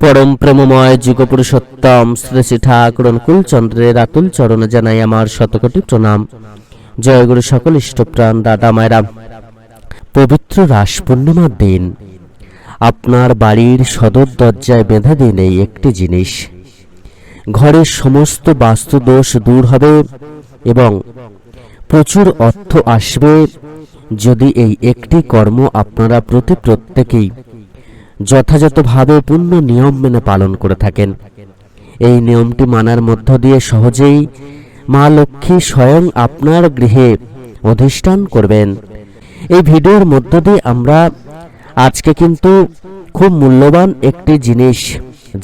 পরম প্রেমময় যুগপুরুষোত্তম শ্রী শ্রী ঠাকুর অনুকূলচন্দ্রের আতুল চরণে জানাই আমার শতকোটি প্রণাম। জয়গুরু সকল ইষ্টপ্রাণ, দাদা মায়েরা। পবিত্র রাস পূর্ণিমার দিন। আপনার বাড়ির সদর দরজায় বেঁধে দিন এই একটি জিনিস। ঘরের সমস্ত বাস্তুদোষ দূর হবে এবং প্রচুর অর্থ আসবে যদি এই একটি কর্ম আপনারা প্রতি প্রত্যেকেই যথাযথভাবে পূর্ণ নিয়ম মেনে পালন করে থাকেন। এই নিয়মটি মানার মধ্য দিয়ে সহজেই মা লক্ষ্মী স্বয়ং আপনার গৃহে অধিষ্ঠান করবেন। এই ভিডিওর মধ্য দিয়ে আমরা আজকে কিন্তু খুব মূল্যবান একটি জিনিস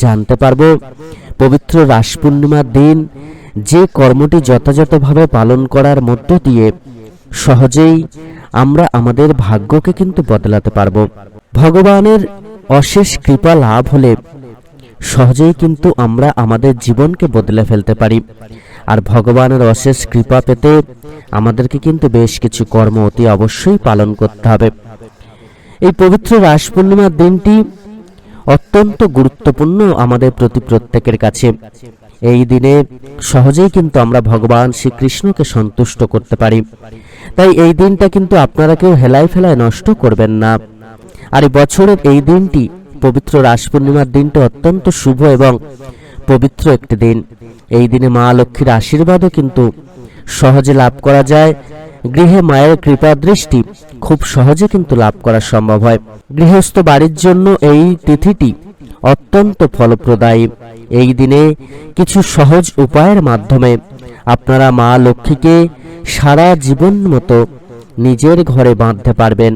জানতে পারব। পবিত্র রাস পূর্ণিমার দিন যে কর্মটি যথাযথভাবে পালন করার মধ্য দিয়ে সহজেই আমরা আমাদের ভাগ্যকে কিন্তু বদলাতে পারব। ভগবানের অশেষ কৃপা লাভ হলে সহজেই কিন্তু আমরা আমাদের জীবনকে বদলে ফেলতে পারি। আর ভগবানের অশেষ কৃপা পেতে আমাদেরকে কিন্তু বেশ কিছু কর্ম অতি অবশ্যই পালন করতে হবে। এই পবিত্র রাস পূর্ণিমার দিনটি অত্যন্ত গুরুত্বপূর্ণ আমাদের প্রতি প্রত্যেকের কাছে। এই দিনে সহজেই কিন্তু আমরা ভগবান শ্রীকৃষ্ণকে সন্তুষ্ট করতে পারি। তাই এই দিনটা কিন্তু আপনারা কেউ হেলায় ফেলায় নষ্ট করবেন না। আর বছরের এই দিনটি পবিত্র রাস পূর্ণিমার দিনটি অত্যন্ত শুভ এবং পবিত্র একটি দিন। এই দিনে মা লক্ষ্মীর আশীর্বাদও কিন্তু সহজে লাভ করা যায়। গৃহে মায়ের কৃপা দৃষ্টি খুব সহজে কিন্তু লাভ করা সম্ভব হয়। গৃহস্থ বাড়ির জন্য এই তিথিটি অত্যন্ত ফলপ্রদায়ী। এই দিনে কিছু সহজ উপায়ের মাধ্যমে আপনারা মা লক্ষ্মীকে সারা জীবন মতো নিজের ঘরে বাঁধতে পারবেন।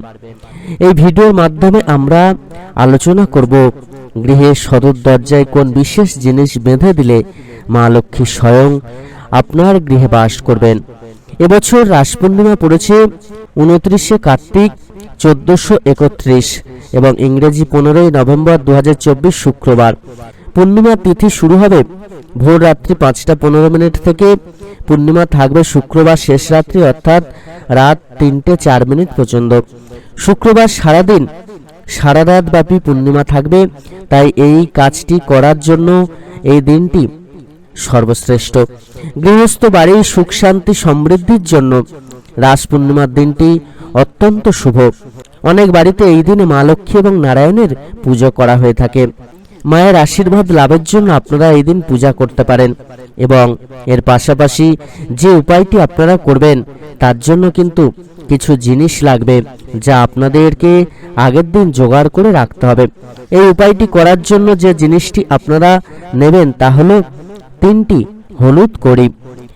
এই ভিডিওর মাধ্যমে আমরা আলোচনা করব গৃহের সদর দরজায় কোন বিশেষ জিনিস বেঁধে দিলে মা লক্ষ্মী স্বয়ং আপনার গৃহে বাস করবেন। এবছর রাস পূর্ণিমা পড়েছে উনত্রিশে কার্তিক চোদ্দশো একত্রিশ এবং ইংরেজি পনেরোই নভেম্বর দু হাজার চব্বিশ শুক্রবার। পূর্ণিমা তিথি শুরু হবে ভোর রাত্রি পাঁচটা পনেরো মিনিট থেকে পূর্ণিমা থাকবে শুক্রবার শেষ রাত্রি, অর্থাৎ রাত তিনটে চার মিনিট পর্যন্ত। শুক্রবার সারাদিন সারা রাত ব্যাপী পূর্ণিমা থাকবে, তাই এই কাজটি করার জন্য এই দিনটি সর্বশ্রেষ্ঠ। গৃহস্থ বাড়ির সুখ শান্তি সমৃদ্ধির জন্য রাস পূর্ণিমার দিনটি অত্যন্ত শুভ। অনেক বাড়িতে এই দিনে মা লক্ষ্মী এবং নারায়ণের পুজো করা হয়ে থাকে। মায়ের আশীর্বাদ লাভের জন্য আপনারা এই দিন পূজা করতে পারেন এবং এর পাশাপাশি যে উপায়টি আপনারা করবেন, তার জন্য কিন্তু কিছু জিনিস লাগবে যা আপনাদেরকে আগের দিন জোগাড় করে রাখতে হবে। এই উপায়টি করার জন্য যে জিনিসটি আপনারা নেবেন, তা হলো তিনটি হলুদ কড়ি।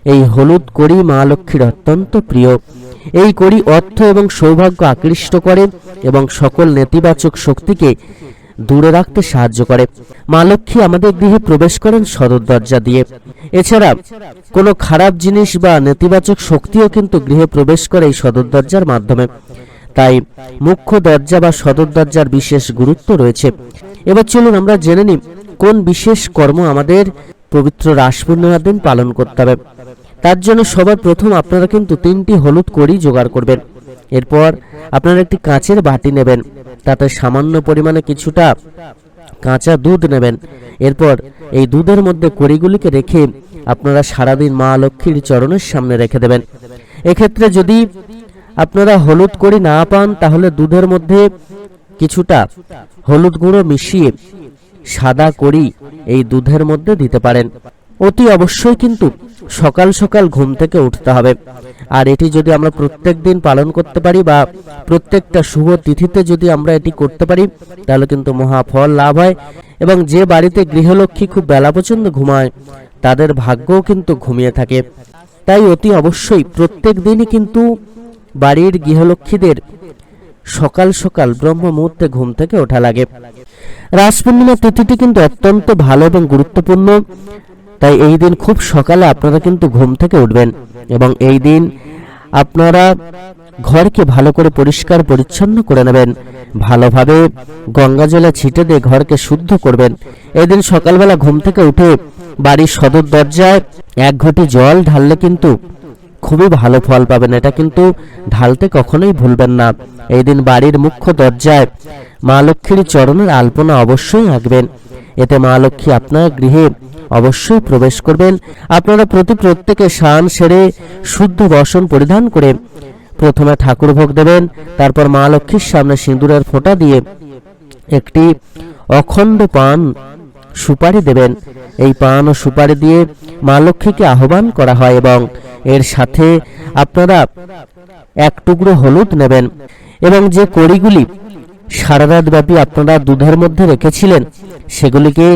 এই হলুদ কড়ি মা লক্ষ্মীর অত্যন্ত প্রিয়। এই কড়ি অর্থ এবং সৌভাগ্য আকৃষ্ট করে এবং সকল নেতিবাচক শক্তিকে দূরে রাখতে সাহায্য করে। মা লক্ষ্মী আমাদের গৃহে প্রবেশ করেন সদর দরজা দিয়ে। এছাড়া কোনো খারাপ জিনিস বা নেতিবাচক শক্তিও কিন্তু গৃহে প্রবেশ করে এই সদর দরজার মাধ্যমে। তাই মুখ্য দরজা বা সদর দরজার বিশেষ গুরুত্ব রয়েছে। এবার চলুন আমরা জেনে নিই কোন বিশেষ কর্ম আমাদের পবিত্র রাস দিন পালন করতে হবে। তার জন্য সবার প্রথম আপনারা কিন্তু তিনটি হলুদ কড়ি জোগাড় করবেন। এরপর আপনারা একটি কাঁচের বাটি নেবেন। তাতে সামান্য পরিমাণে কিছুটা কাঁচা দুধ নেবেন। এরপর এই দুধের মধ্যে কড়িগুলিকে রেখে আপনারা সারাদিন মা লক্ষ্মীর চরণের সামনে রেখে দেবেন। এক্ষেত্রে যদি আপনারা হলুদ কড়ি না পান, তাহলে দুধের মধ্যে কিছুটা হলুদ গুঁড়ো মিশিয়ে সাদা কড়ি এই দুধের মধ্যে দিতে পারেন। অতি অবশ্যই কিন্তু সকাল সকাল ঘুম থেকে উঠতে হবে। আর এটি যদি আমরা প্রত্যেক দিন পালন করতে পারি বা প্রত্যেকটা শুভ তিথিতে যদি আমরা এটি করতে পারি, তাহলে কিন্তু মহা ফল লাভ হয় এবং যে বাড়িতে গৃহলক্ষ্মী খুব বেলা পর্যন্ত ঘুমায়, তাদের ভাগ্যও কিন্তু ঘুমিয়ে থাকে। তাই অতি অবশ্যই প্রত্যেক দিনই কিন্তু বাড়ির গৃহলক্ষ্মীদের সকাল সকাল ব্রহ্ম মুহূর্তে ঘুম থেকে ওঠা লাগে। রাস পূর্ণিমা তিথিটি কিন্তু অত্যন্ত ভালো এবং গুরুত্বপূর্ণ। তাই এই দিন খুব সকালে আপনারা কিন্তু ঘুম থেকে উঠবেন এবং এই দিন আপনারা ঘরকে ভালো করে পরিষ্কার পরিচ্ছন্ন করে নেবেন। ভালোভাবে গঙ্গা জলে ছিটে দিয়ে ঘরকে শুদ্ধ করবেন। এই দিন সকালবেলা ঘুম থেকে উঠে বাড়ির সদর দরজায় এক ঘটি জল ঢাললে কিন্তু খুবই ভালো ফল পাবেন। এটা কিন্তু ঢালতে কখনোই ভুলবেন না। এই দিন বাড়ির মুখ্য দরজায় মা লক্ষ্মীর চরণের আলপনা অবশ্যই আঁকবেন। এতে মা লক্ষ্মী আপনার গৃহে অবশ্যই প্রবেশ করবেন। আপনারা প্রতি প্রত্যেকে স্নান সেরে শুদ্ধ বসন পরিধান করে প্রথমে ঠাকুর ভোগ দেবেন, তারপর মা লক্ষ্মীর সামনে সিঁদুরের ফোঁটা দিয়ে একটি অখণ্ড পান সুপারি দেবেন। এই পান ও সুপারি দিয়ে মা লক্ষ্মীকে আহ্বান করা হয় এবং এর সাথে আপনারা এক টুকরো হলুদ নেবেন এবং যে কড়িগুলি সারা রাত ব্যাপী আপনারা দুধের মধ্যে রেখেছিলেন, সেগুলিকে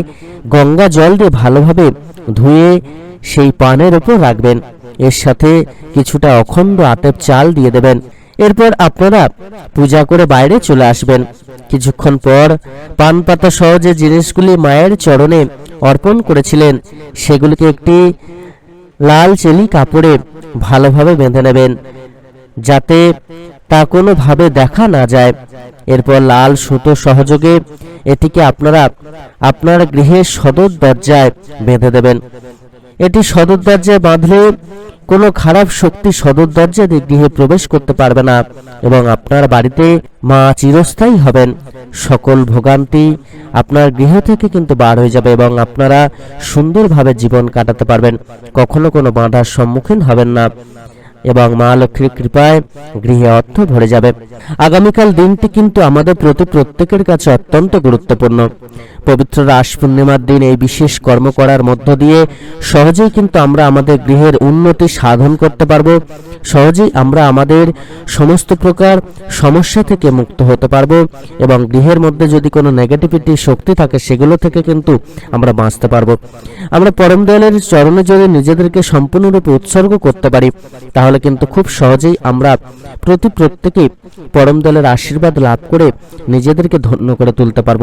গঙ্গা জল দিয়ে ভালোভাবে ধুয়ে সেই পানের উপর রাখবেন। এর সাথে কিছুটা অখণ্ড আতেপ চাল দিয়ে দেবেন। এরপর আপনারা পূজা করে বাইরে চলে আসবেন। কিছুক্ষণ পর পান পাতা সহ যে জিনিসগুলি মায়ের চরণে অর্পণ করেছিলেন, সেগুলিকে একটি লাল চেলি কাপড়ে ভালোভাবে বেঁধে নেবেন, যাতে তা কোনোভাবে দেখা না যায়। এরপর লাল সুতো সহযোগে এটিকে আপনারা আপনার গৃহের সদর দরজায় বেঁধে দেবেন। এটি সদর দরজায় বাঁধলে কোনো খারাপ শক্তি সদর দরজা দিয়ে গৃহে প্রবেশ করতে পারবে না এবং আপনার বাড়িতে মা চিরস্থায়ী হবেন। সকল ভোগান্তি আপনার গৃহ থেকে কিন্তু বার হয়ে যাবে এবং আপনারা সুন্দরভাবে জীবন কাটাতে পারবেন। কখনো কোনো বাধার সম্মুখীন হবেন না। এবং মা লক্ষ্মীর কৃপায় গৃহে অর্থ ভরে যাবে। আগামীকাল দিনটি কিন্তু আমাদের প্রতি প্রত্যেকের কাছে অত্যন্ত গুরুত্বপূর্ণ। পবিত্র রাস পূর্ণিমার দিন এই বিশেষ কর্ম করার মধ্য দিয়ে সহজেই কিন্তু আমরা আমাদের গৃহের উন্নতি সাধন করতে পারব। সহজেই আমরা আমাদের সমস্ত প্রকার সমস্যা থেকে মুক্ত হতে পারব এবং গৃহের মধ্যে যদি কোনো নেগেটিভিটি শক্তি থাকে সেগুলো থেকে কিন্তু আমরা বাঁচতে পারব। আমরা পরম দয়ালের চরণে যদি নিজেদেরকে সম্পূর্ণরূপে উৎসর্গ করতে পারি, তাহলে কিন্তু খুব সহজেই আমরা প্রতি প্রত্যেকেই পরম দলের আশীর্বাদ লাভ করে নিজেদেরকে ধন্য করে তুলতে পারব।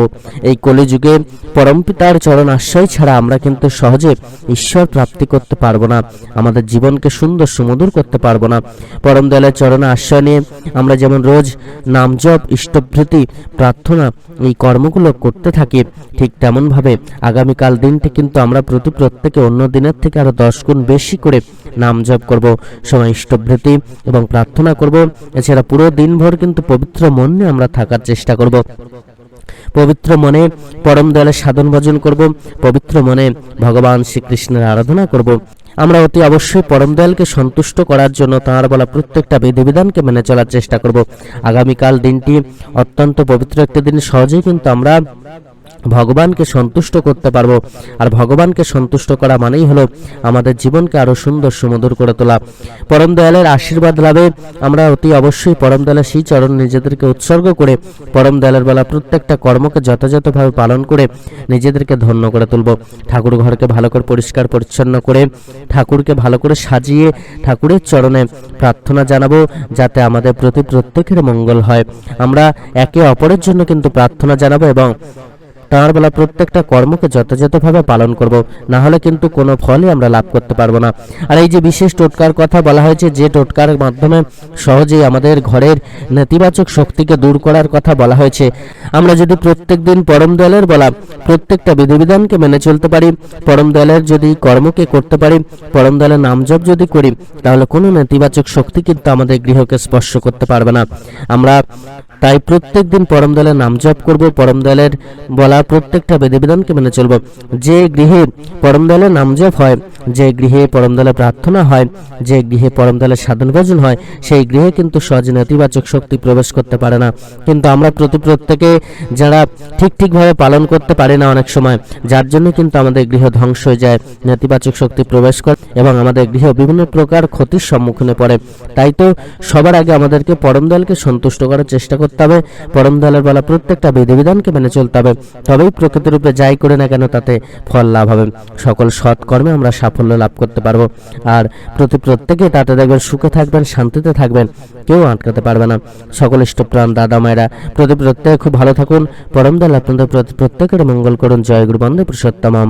এই কলিযুগে পরম পিতার চরণ আশ্রয় ছাড়া আমরা কিন্তু সহজে ঈশ্বর প্রাপ্তি করতে পারব না, আমাদের জীবনকে সুন্দর সুমধুর করতে পারব না। পরম দলের চরণে আশ্রয় নিয়ে আমরা যেমন রোজ নাম জপ ইষ্টভৃতি প্রার্থনা এই কর্মগুলো করতে থাকি, ঠিক তেমনভাবে আগামীকাল দিনটি কিন্তু আমরা প্রতি প্রত্যেকে অন্য দিনের থেকে আরও দশ গুণ বেশি করে নাম জপ করব। সময় ইষ্টভৃতি এবং প্রার্থনা করব। এছাড়া পুরো দিনভর কিন্তু পবিত্র মন নিয়ে আমরা থাকার চেষ্টা করব। পবিত্র মনে পরম দয়ালের সাধন ভজন করব। পবিত্র মনে ভগবান শ্রীকৃষ্ণের আরাধনা করব। আমরা অতি অবশ্যই পরম দয়ালকে সন্তুষ্ট করার জন্য তাঁর বলা প্রত্যেকটা বিধিবিধানকে মেনে চলার চেষ্টা করব। আগামীকাল দিনটি অত্যন্ত পবিত্র একটি দিন। সহজেই কিন্তু আমরা ভগবানকে সন্তুষ্ট করতে পারব। আর ভগবানকে সন্তুষ্ট করা মানেই হলো আমাদের জীবনকে আরও সুন্দর সুমধুর করে তোলা। পরম দয়ালের আশীর্বাদ লাভে আমরা অতি অবশ্যই পরম দয়ালের সেই চরণ নিজেদেরকে উৎসর্গ করে পরম দয়ালের বেলা প্রত্যেকটা কর্মকে যথাযথভাবে পালন করে নিজেদেরকে ধন্য করে তুলব। ঠাকুর ঘরকে ভালো করে পরিষ্কার পরিচ্ছন্ন করে ঠাকুরকে ভালো করে সাজিয়ে ঠাকুরের চরণে প্রার্থনা জানাব যাতে আমাদের প্রতি প্রত্যেকের মঙ্গল হয়। আমরা একে অপরের জন্য কিন্তু প্রার্থনা জানাব এবং বেলা প্রত্যেকটা কর্মকে যথাযথভাবে পালন করব। না হলে কিন্তু কোনো ফলই আমরা লাভ করতে পারব না। আর এই যে বিশেষ টোটকার কথা বলা হয়েছে, যে টোটকার মাধ্যমে সহজেই আমাদের ঘরের নেতিবাচক শক্তিকে দূর করার কথা বলা হয়েছে। আমরা যদি প্রত্যেক দিন পরম দয়ালের বলা প্রত্যেকটা বিধিবিধানকে মেনে চলতে পারি, পরম দয়ালের যদি কর্মকে করতে পারি, পরম দয়ালের নাম জপ যদি করি, তাহলে কোনো নেতিবাচক শক্তি কিন্তু আমাদের গৃহকে স্পর্শ করতে পারবে না। আমরা তাই প্রত্যেক দিন পরম দয়ালের নাম জপ করব, পরম দয়ালের বলা প্রত্যেকটা বিধিবিধানকে মেনে চলব। যে গৃহে পরম দয়ালের নাম জপ হয় যে গৃহে পরম দয়ালের প্রার্থনা হয়, যে গৃহে পরম দয়ালের সাধন ভজন হয়, সেই গৃহে কিন্তু সহজে নেতিবাচক শক্তি প্রবেশ করতে পারে না। কিন্তু আমরা প্রতি প্রত্যেকে যারা ঠিক ঠিকভাবে পালন করতে পারি না অনেক সময়, যার জন্য কিন্তু আমাদের গৃহ ধ্বংস হয়ে যায়, নেতিবাচক শক্তি প্রবেশ করে এবং আমাদের গৃহ বিভিন্ন প্রকার ক্ষতির সম্মুখীনে পড়ে। তাই তো সবার আগে আমাদেরকে পরম দয়ালকে সন্তুষ্ট করার চেষ্টা করতে হবে পরম দয়ালের বলা প্রত্যেকটা বিধিবিধানকে মেনে চলতে হবে। তবেই প্রকৃতরূপে যাই করে না কেন তাতে ফল লাভ হবে। সকল সৎকর্মে আমরা আমরা সাফল্য লাভ করতে পারব। আর প্রতি প্রত্যেকে তাতে দেখবেন সুখে থাকবেন, শান্তিতে থাকবেন। কেউ আটকাতে পারবে না। সকল ইষ্টপ্রাণ দাদা মায়েরা, প্রতি প্রত্যেকে খুব ভালো থাকুন। পরম দয়াল আপনাদের প্রতি প্রত্যেকের মঙ্গল করুন। জয় গুরু বন্দে পুরুষোত্তমম।